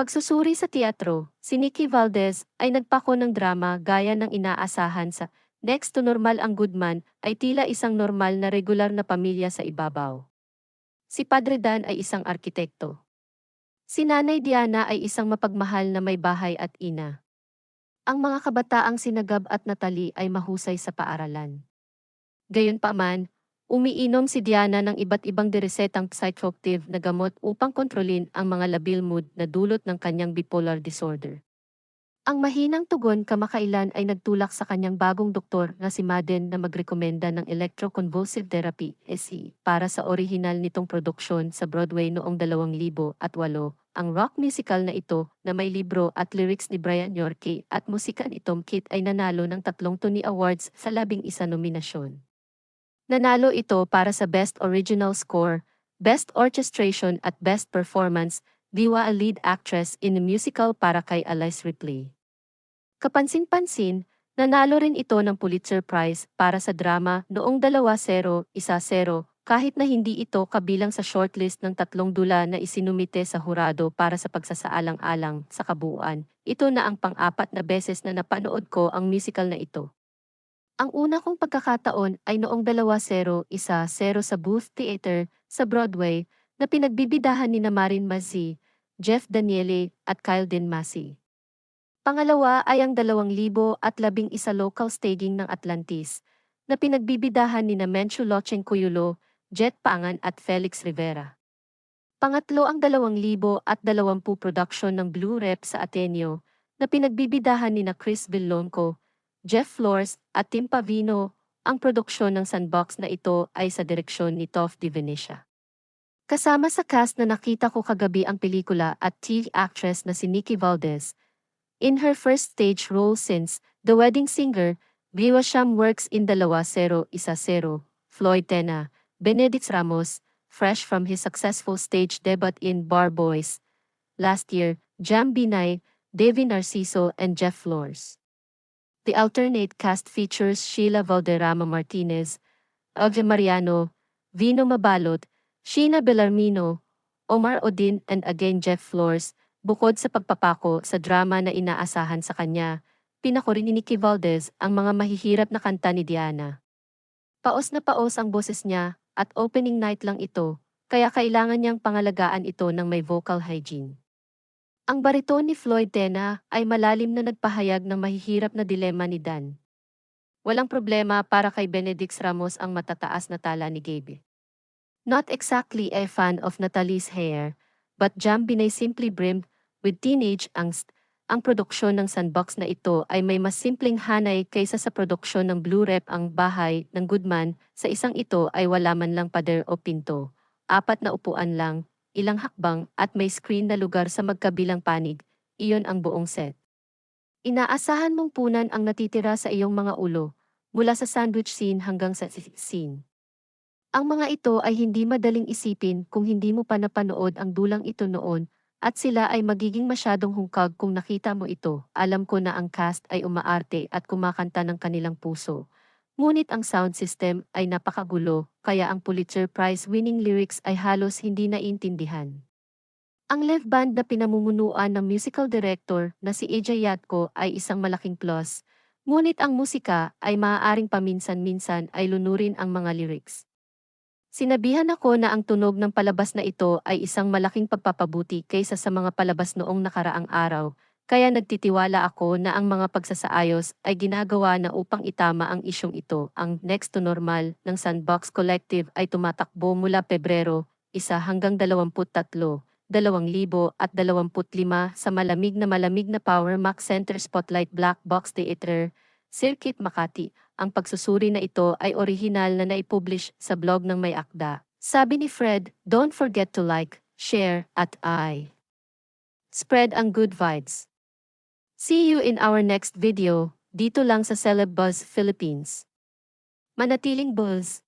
Pagsusuri sa teatro, si Nikki Valdez ay nagpako ng drama gaya ng inaasahan sa Next to Normal ang Goodman ay tila isang normal na regular na pamilya sa ibabaw. Si Padre Dan ay isang arkitekto. Si Nanay Diana ay isang mapagmahal na may bahay at ina. Ang mga kabataang sinagab at Natalie ay mahusay sa paaralan. Gayunpaman, umiinom si Diana ng iba't ibang diresetang psychoactive na gamot upang kontrolin ang mga labil mood na dulot ng kanyang bipolar disorder. Ang mahinang tugon kamakailan ay nagtulak sa kanyang bagong doktor na si Madden na magrekomenda ng electroconvulsive therapy SE para sa orihinal nitong produksyon sa Broadway noong 2008. Ang rock musical na ito na may libro at lyrics ni Brian Yorke at musika ni Tom Kitt ay nanalo ng tatlong Tony Awards sa labing isa nominasyon. Nanalo ito para sa Best Original Score, Best Orchestration at Best Performance Diwa a lead actress in a musical para kay Alice Ripley. Kapansin-pansin, nanalo rin ito ng Pulitzer Prize para sa drama noong 2-0, 1-0, kahit na hindi ito kabilang sa shortlist ng tatlong dula na isinumite sa hurado para sa pagsasaalang-alang sa kabuuan. Ito na ang pang-apat na beses na napanood ko ang musical na ito. Ang una kong pagkakataon ay noong 2-0, 1-0 sa Booth Theater sa Broadway na pinagbibidahan ni Marin Mazzi, Jeff Daniele at Kyle Din Massey. Pangalawa ay ang 2011 local staging ng Atlantis, na pinagbibidahan ni na Menchu Locheng Jet Pangan at Felix Rivera. Pangatlo ang 2020 production ng Blue Rep sa Ateneo, na pinagbibidahan ni Chris Villonco, Jeff Flores at Tim Pavino, ang produksyon ng Sandbox na ito ay sa direksyon ni Toph Di. Kasama sa cast na nakita ko kagabi ang pelikula at TV actress na si Nikki Valdez. In her first stage role since The Wedding Singer, Biwasham works in Dalawa Zero Isa Zero, Floyd Tena, Benedict Ramos, fresh from his successful stage debut in Bar Boys. Last year, Jam Binay, Devi Narciso and Jeff Flores. The alternate cast features Sheila Valderrama Martinez, Elvia Mariano, Vino Mabalot, Sheena Bellarmino, Omar Odin and again Jeff Flores, bukod sa pagpapako sa drama na inaasahan sa kanya, pinako rin ni Nicky Valdez ang mga mahihirap na kanta ni Diana. Paos na paos ang boses niya at opening night lang ito, kaya kailangan niyang pangalagaan ito ng may vocal hygiene. Ang bariton ni Floyd Tena ay malalim na nagpahayag ng mahihirap na dilema ni Dan. Walang problema para kay Benedict Ramos ang matataas na tala ni Gabe. Not exactly a fan of Natalie's hair, but Jam Binay simply brimmed with teenage angst. Ang produksyon ng sandbox na ito ay may mas simpleng hanay kaysa sa produksyon ng Blue Rep ang bahay ng Goodman. Sa isang ito ay wala man lang pader o pinto. Apat na upuan lang, ilang hakbang at may screen na lugar sa magkabilang panig. Iyon ang buong set. Inaasahan mong punan ang natitira sa iyong mga ulo, mula sa sandwich scene hanggang sa scene. Ang mga ito ay hindi madaling isipin kung hindi mo pa napanood ang dulang ito noon, at sila ay magiging masyadong hungkag kung nakita mo ito. Alam ko na ang cast ay umaarte at kumakanta ng kanilang puso. Ngunit ang sound system ay napakagulo, kaya ang Pulitzer Prize-winning lyrics ay halos hindi naintindihan. Ang live band na pinamumunuan ng musical director na si AJ Yatko ay isang malaking plus, ngunit ang musika ay maaaring paminsan-minsan ay lunurin ang mga lyrics. Sinabihan ako na ang tunog ng palabas na ito ay isang malaking pagpapabuti kaysa sa mga palabas noong nakaraang araw, kaya nagtitiwala ako na ang mga pagsasaayos ay ginagawa na upang itama ang isyong ito. Ang Next to Normal ng Sandbox Collective ay tumatakbo mula Pebrero, isa hanggang 23, 2025 sa malamig na malamig na Power Max Center Spotlight Black Box Theater, Circuit Makati. Ang pagsusuri na ito ay orihinal na naipublish sa blog ng may akda. Sabi ni Fred, don't forget to like, share, at I. Spread ang good vibes. See you in our next video, dito lang sa Celeb Buzz Philippines. Manatiling buzz.